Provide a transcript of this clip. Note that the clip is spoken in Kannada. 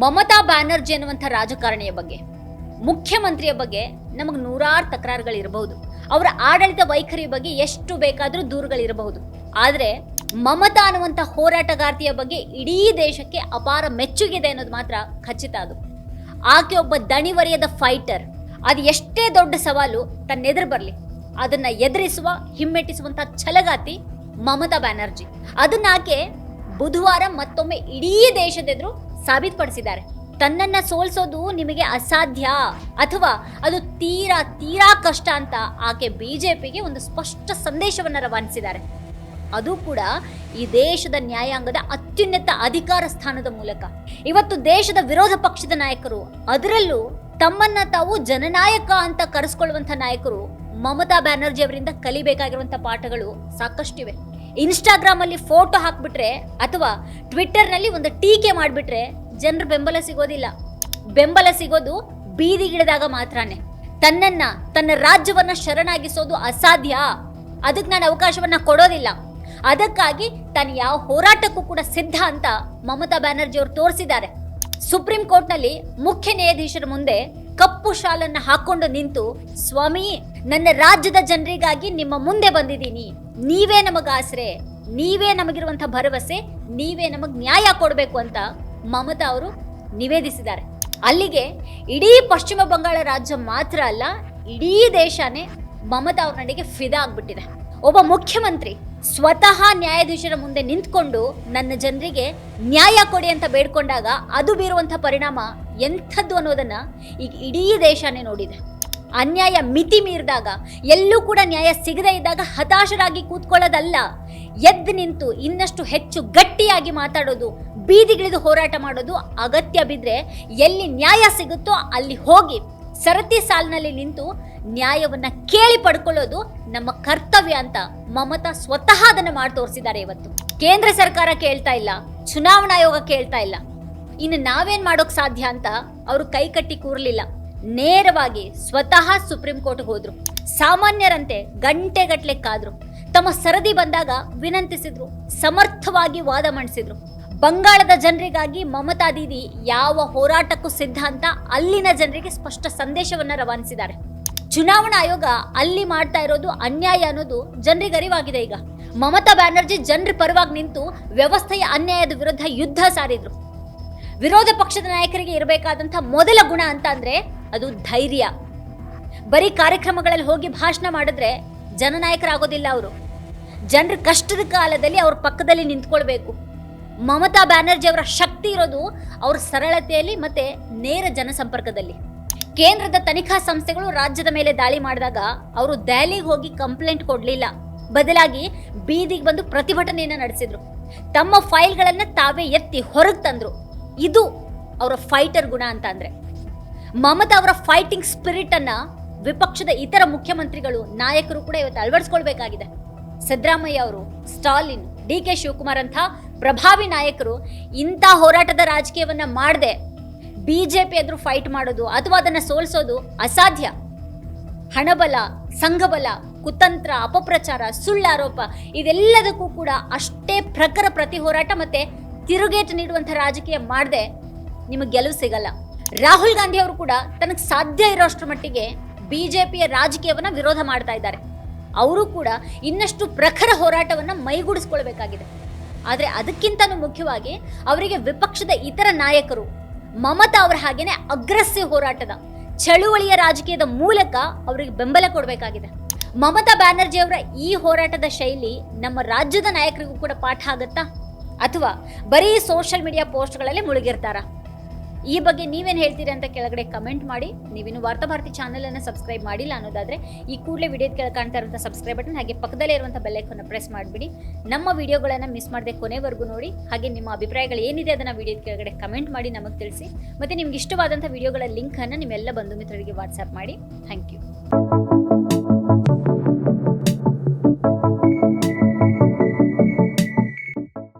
ಮಮತಾ ಬ್ಯಾನರ್ಜಿ ಅನ್ನುವಂಥ ರಾಜಕಾರಣಿಯ ಬಗ್ಗೆ, ಮುಖ್ಯಮಂತ್ರಿಯ ಬಗ್ಗೆ ನಮಗೆ ನೂರಾರು ತಕರಾರುಗಳಿರಬಹುದು ಅವರ ಆಡಳಿತ ವೈಖರಿ ಬಗ್ಗೆ ಎಷ್ಟು ಬೇಕಾದರೂ ದೂರುಗಳಿರಬಹುದು ಆದರೆ ಮಮತಾ ಅನ್ನುವಂಥ ಹೋರಾಟಗಾರ್ತಿಯ ಬಗ್ಗೆ ಇಡೀ ದೇಶಕ್ಕೆ ಅಪಾರ ಮೆಚ್ಚುಗಿದೆ ಅನ್ನೋದು ಮಾತ್ರ ಖಚಿತ ಅದು. ಆಕೆ ಒಬ್ಬ ದಣಿವರಿಯದ ಫೈಟರ್ ಅದು ಎಷ್ಟೇ ದೊಡ್ಡ ಸವಾಲು ತನ್ನೆದುರು ಬರಲಿ. ಅದನ್ನ ಎದುರಿಸುವ ಹಿಮ್ಮೆಟ್ಟಿಸುವಂತ ಛಲಗಾತಿ ಮಮತಾ ಬ್ಯಾನರ್ಜಿ. ಅದನ್ನ ಆಕೆ ಬುಧವಾರ ಮತ್ತೊಮ್ಮೆ ಇಡೀ ದೇಶದೆದುರು ಸಾಬೀತುಪಡಿಸಿದ್ದಾರೆ. ತನ್ನನ್ನ ಸೋಲ್ಸೋದು ನಿಮಗೆ ಅಸಾಧ್ಯ ಅಥವಾ ಅದು ತೀರಾ ತೀರಾ ಕಷ್ಟ ಅಂತ ಆಕೆ ಬಿಜೆಪಿಗೆ ಒಂದು ಸ್ಪಷ್ಟ ಸಂದೇಶವನ್ನ ರವಾನಿಸಿದ್ದಾರೆ. ಅದು ಕೂಡ ಈ ದೇಶದ ನ್ಯಾಯಾಂಗದ ಅತ್ಯುನ್ನತ ಅಧಿಕಾರ ಸ್ಥಾನದ ಮೂಲಕ. ಇವತ್ತು ದೇಶದ ವಿರೋಧ ಪಕ್ಷದ ನಾಯಕರು, ಅದರಲ್ಲೂ ತಮ್ಮನ್ನ ತಾವು ಜನನಾಯಕ ಅಂತ ಕರೆಸ್ಕೊಳ್ಳುವಂತ ನಾಯಕರು ಮಮತಾ ಬ್ಯಾನರ್ಜಿ ಅವರಿಂದ ಕಲಿಬೇಕಾಗಿರುವಂತ ಪಾಠಗಳು ಸಾಕಷ್ಟಿವೆ. ಇನ್ಸ್ಟಾಗ್ರಾಮ್ ಅಲ್ಲಿ ಫೋಟೋ ಹಾಕಿಬಿಟ್ರೆ ಅಥವಾ ಟ್ವಿಟ್ಟರ್ನಲ್ಲಿ ಒಂದು ಟೀಕೆ ಮಾಡಿಬಿಟ್ರೆ ಜನರ ಬೆಂಬಲ ಸಿಗೋದಿಲ್ಲ. ಬೆಂಬಲ ಸಿಗೋದು ಬೀದಿಗಿಳಿದಾಗ ಮಾತ್ರನೇ. ತನ್ನನ್ನು, ತನ್ನ ರಾಜ್ಯವನ್ನ ಶರಣಾಗಿಸೋದು ಅಸಾಧ್ಯ. ಅದಕ್ಕೆ ನಾನು ಅವಕಾಶವನ್ನ ಕೊಡೋದಿಲ್ಲ. ಅದಕ್ಕಾಗಿ ತಾನು ಯಾವ ಹೋರಾಟಕ್ಕೂ ಕೂಡ ಸಿದ್ಧ ಅಂತ ಮಮತಾ ಬ್ಯಾನರ್ಜಿ ಅವರು ತೋರಿಸಿದ್ದಾರೆ. ಸುಪ್ರೀಂ ಕೋರ್ಟ್ನಲ್ಲಿ ಮುಖ್ಯ ನ್ಯಾಯಾಧೀಶರ ಮುಂದೆ ಕಪ್ಪು ಶಾಲನ್ನ ಹಾಕೊಂಡು ನಿಂತು, ಸ್ವಾಮಿ, ನನ್ನ ರಾಜ್ಯದ ಜನರಿಗಾಗಿ ನಿಮ್ಮ ಮುಂದೆ ಬಂದಿದ್ದೀನಿ. ನೀವೇ ನಮಗ ಆಸರೆ. ನೀವೇ ನಮಗಿರುವಂತ ಭರವಸೆ. ನೀವೇ ನಮಗ್ ನ್ಯಾಯ ಕೊಡಬೇಕು ಅಂತ ಮಮತಾ ಅವರು ನಿವೇದಿಸಿದ್ದಾರೆ. ಅಲ್ಲಿಗೆ ಇಡೀ ಪಶ್ಚಿಮ ಬಂಗಾಳ ರಾಜ್ಯ ಮಾತ್ರ ಅಲ್ಲ, ಇಡೀ ದೇಶನೇ ಮಮತಾ ಅವ್ರ ನಡೆಗೆ ಫಿದಾ ಆಗ್ಬಿಟ್ಟಿದೆ. ಒಬ್ಬ ಮುಖ್ಯಮಂತ್ರಿ ಸ್ವತಃ ನ್ಯಾಯಾಧೀಶರ ಮುಂದೆ ನಿಂತ್ಕೊಂಡು ನನ್ನ ಜನರಿಗೆ ನ್ಯಾಯ ಕೊಡಿ ಅಂತ ಬೇಡ್ಕೊಂಡಾಗ ಅದು ಬೀರುವಂಥ ಪರಿಣಾಮ ಎಂಥದ್ದು ಅನ್ನೋದನ್ನು ಈಗ ಇಡೀ ದೇಶನೇ ನೋಡಿದೆ. ಅನ್ಯಾಯ ಮಿತಿ ಮೀರಿದಾಗ, ಎಲ್ಲೂ ಕೂಡ ನ್ಯಾಯ ಸಿಗದೇ ಇದ್ದಾಗ ಹತಾಶರಾಗಿ ಕೂತ್ಕೊಳ್ಳೋದಲ್ಲ. ಎದ್ದು ನಿಂತು ಇನ್ನಷ್ಟು ಹೆಚ್ಚು ಗಟ್ಟಿಯಾಗಿ ಮಾತಾಡೋದು, ಬೀದಿಗಿಳಿದು ಹೋರಾಟ ಮಾಡೋದು ಅಗತ್ಯ ಬಿದ್ದರೆ ಎಲ್ಲಿ ನ್ಯಾಯ ಸಿಗುತ್ತೋ ಅಲ್ಲಿ ಹೋಗಿ ಸರತಿ ಸಾಲಿನಲ್ಲಿ ನಿಂತು ನ್ಯಾಯವನ್ನ ಕೇಳಿ ಪಡ್ಕೊಳ್ಳೋದು ನಮ್ಮ ಕರ್ತವ್ಯ ಅಂತ ಮಮತಾ ಸ್ವತಃ ಅದನ್ನ ಮಾಡಿ ತೋರಿಸಿದ್ದಾರೆ ಇವತ್ತು. ಕೇಂದ್ರ ಸರ್ಕಾರ ಕೇಳ್ತಾ ಇಲ್ಲ, ಚುನಾವಣಾ ಆಯೋಗ ಕೇಳ್ತಾ ಇಲ್ಲ. ಇನ್ನು ನಾವೇನ್ ಮಾಡೋಕ್ ಸಾಧ್ಯ ಅಂತ ಅವರು ಕೈ ಕಟ್ಟಿ ಕೂರ್ಲಿಲ್ಲ. ನೇರವಾಗಿ ಸ್ವತಃ ಸುಪ್ರೀಂ ಕೋರ್ಟ್ಗೆ ಹೋದ್ರು. ಸಾಮಾನ್ಯರಂತೆ ಗಂಟೆಗಟ್ಲೆ ಕಾದ್ರು ತಮ್ಮ ಸರದಿ ಬಂದಾಗ ವಿನಂತಿಸಿದ್ರು, ಸಮರ್ಥವಾಗಿ ವಾದ ಮಂಡಿಸಿದ್ರು. ಬಂಗಾಳದ ಜನರಿಗಾಗಿ ಮಮತಾ ದೀದಿ ಯಾವ ಹೋರಾಟಕ್ಕೂ ಸಿದ್ಧ ಅಂತ ಅಲ್ಲಿನ ಜನರಿಗೆ ಸ್ಪಷ್ಟ ಸಂದೇಶವನ್ನ ರವಾನಿಸಿದ್ದಾರೆ. ಚುನಾವಣಾ ಆಯೋಗ ಅಲ್ಲಿ ಮಾಡ್ತಾ ಇರೋದು ಅನ್ಯಾಯ ಅನ್ನೋದು ಜನರಿಗೆ ಅರಿವಾಗಿದೆ ಈಗ. ಮಮತಾ ಬ್ಯಾನರ್ಜಿ ಜನರ ಪರವಾಗಿ ನಿಂತು ವ್ಯವಸ್ಥೆಯ ಅನ್ಯಾಯದ ವಿರುದ್ಧ ಯುದ್ಧ ಸಾರಿದ್ರು. ವಿರೋಧ ಪಕ್ಷದ ನಾಯಕರಿಗೆ ಇರಬೇಕಾದಂಥ ಮೊದಲ ಗುಣ ಅಂತ ಅದು ಧೈರ್ಯ. ಬರೀ ಕಾರ್ಯಕ್ರಮಗಳಲ್ಲಿ ಹೋಗಿ ಭಾಷಣ ಮಾಡಿದ್ರೆ ಜನನಾಯಕರಾಗೋದಿಲ್ಲ ಅವರು. ಜನರ ಕಷ್ಟದ ಕಾಲದಲ್ಲಿ ಅವ್ರ ಪಕ್ಕದಲ್ಲಿ ನಿಂತ್ಕೊಳ್ಬೇಕು. ಮಮತಾ ಬ್ಯಾನರ್ಜಿ ಅವರ ಶಕ್ತಿ ಇರೋದು ಅವ್ರ ಸರಳತೆಯಲ್ಲಿ ಮತ್ತೆ ನೇರ ಜನಸಂಪರ್ಕದಲ್ಲಿ. ಕೇಂದ್ರದ ತನಿಖಾ ಸಂಸ್ಥೆಗಳು ರಾಜ್ಯದ ಮೇಲೆ ದಾಳಿ ಮಾಡಿದಾಗ ಅವರು ದೆಹಲಿಗೆ ಹೋಗಿ ಕಂಪ್ಲೇಂಟ್ ಕೊಡಲಿಲ್ಲ. ಬದಲಾಗಿ ಬೀದಿಗೆ ಬಂದು ಪ್ರತಿಭಟನೆಯನ್ನು ನಡೆಸಿದ್ರು. ತಮ್ಮ ಫೈಲ್ಗಳನ್ನು ತಾವೇ ಎತ್ತಿ ಹೊರಗೆ ತಂದ್ರು. ಇದು ಅವರ ಫೈಟರ್ ಗುಣ ಅಂತ ಅಂದ್ರೆ. ಮಮತಾ ಅವರ ಫೈಟಿಂಗ್ ಸ್ಪಿರಿಟ್ ಅನ್ನ ವಿಪಕ್ಷದ ಇತರ ಮುಖ್ಯಮಂತ್ರಿಗಳು, ನಾಯಕರು ಕೂಡ ಇವತ್ತು ಅಳವಡಿಸ್ಕೊಳ್ಬೇಕಾಗಿದೆ. ಸಿದ್ದರಾಮಯ್ಯ ಅವರು, ಸ್ಟಾಲಿನ್, ಡಿ ಕೆ ಶಿವಕುಮಾರ್ ಅಂತ ಪ್ರಭಾವಿ ನಾಯಕರು ಇಂಥ ಹೋರಾಟದ ರಾಜಕೀಯವನ್ನು ಮಾಡದೆ ಪಿ ಎದುರು ಫೈಟ್ ಮಾಡೋದು ಅಥವಾ ಅದನ್ನು ಸೋಲಿಸೋದು ಅಸಾಧ್ಯ. ಹಣಬಲ, ಸಂಘಬಲ, ಕುತಂತ್ರ, ಅಪಪ್ರಚಾರ ಸುಳ್ಳಾರೋಪ ಇದೆಲ್ಲದಕ್ಕೂ ಕೂಡ ಅಷ್ಟೇ ಪ್ರಖರ ಪ್ರತಿ ಹೋರಾಟ ಮತ್ತೆ ತಿರುಗೇಟು ನೀಡುವಂಥ ರಾಜಕೀಯ ಮಾಡದೆ ನಿಮಗೆ ಗೆಲುವು ಸಿಗಲ್ಲ. ರಾಹುಲ್ ಗಾಂಧಿ ಅವರು ಕೂಡ ತನಗೆ ಸಾಧ್ಯ ಇರೋಷ್ಟರ ಮಟ್ಟಿಗೆ ಬಿ ಜೆ ಪಿಯ ರಾಜಕೀಯವನ್ನು ವಿರೋಧ ಮಾಡ್ತಾ ಇದ್ದಾರೆ. ಅವರು ಕೂಡ ಇನ್ನಷ್ಟು ಪ್ರಖರ ಹೋರಾಟವನ್ನು ಮೈಗೂಡಿಸ್ಕೊಳ್ಬೇಕಾಗಿದೆ. ಆದರೆ ಅದಕ್ಕಿಂತನೂ ಮುಖ್ಯವಾಗಿ ಅವರಿಗೆ ವಿಪಕ್ಷದ ಇತರ ನಾಯಕರು ಮಮತಾ ಅವರ ಹಾಗೇನೆ ಅಗ್ರೆಸಿವ್ ಹೋರಾಟದ ಚಳುವಳಿಯ ರಾಜಕೀಯದ ಮೂಲಕ ಅವರಿಗೆ ಬೆಂಬಲ ಕೊಡಬೇಕಾಗಿದೆ. ಮಮತಾ ಬ್ಯಾನರ್ಜಿ ಅವರ ಈ ಹೋರಾಟದ ಶೈಲಿ ನಮ್ಮ ರಾಜ್ಯದ ನಾಯಕರಿಗೂ ಕೂಡ ಪಾಠ ಆಗತ್ತಾ? ಅಥವಾ ಬರೀ ಸೋಷಿಯಲ್ ಮೀಡಿಯಾ ಪೋಸ್ಟ್ಗಳಲ್ಲಿ ಮುಳುಗಿರ್ತಾರಾ? ಈ ಬಗ್ಗೆ ನೀವೇನು ಹೇಳ್ತೀರಾ ಅಂತ ಕೆಳಗಡೆ ಕಮೆಂಟ್ ಮಾಡಿ. ನೀವಿನ್ನು ವಾರ್ತಾ ಭಾರತಿ ಚಾನಲ್ ಅನ್ನು ಸಬ್ಸ್ಕ್ರೈಬ್ ಮಾಡಿಲ್ಲ ಅನ್ನೋದಾದ್ರೆ ಈ ಕೂಡಲೇ ವಿಡಿಯೋದ ಕೆಳಗೆ ಕಾಣ್ತಾ ಇರುವಂಥ ಸಬ್ಸ್ಕ್ರೈಬ್ ಬಟನ್ ಹಾಗೆ ಪಕ್ಕದಲ್ಲೇ ಇರುವಂಥ ಬೆಲ್ಲೈಕನ್ನು ಪ್ರೆಸ್ ಮಾಡಿಬಿಡಿ. ನಮ್ಮ ವಿಡಿಯೋಗಳನ್ನು ಮಿಸ್ ಮಾಡದೆ ಕೊನೆವರೆಗೂ ನೋಡಿ. ಹಾಗೆ ನಿಮ್ಮ ಅಭಿಪ್ರಾಯಗಳು ಏನಿದೆ ಅದನ್ನು ವಿಡಿಯೋದ ಕೆಳಗಡೆ ಕಮೆಂಟ್ ಮಾಡಿ ನಮಗೆ ತಿಳಿಸಿ. ಮತ್ತು ನಿಮ್ಗೆ ಇಷ್ಟವಾದಂಥ ವಿಡಿಯೋಗಳ ಲಿಂಕನ್ನು ನಿಮ್ಮೆಲ್ಲ ಬಂಧು ಮಿತ್ರರಿಗೆ ವಾಟ್ಸ್ಆ್ಯಪ್ ಮಾಡಿ. Thank you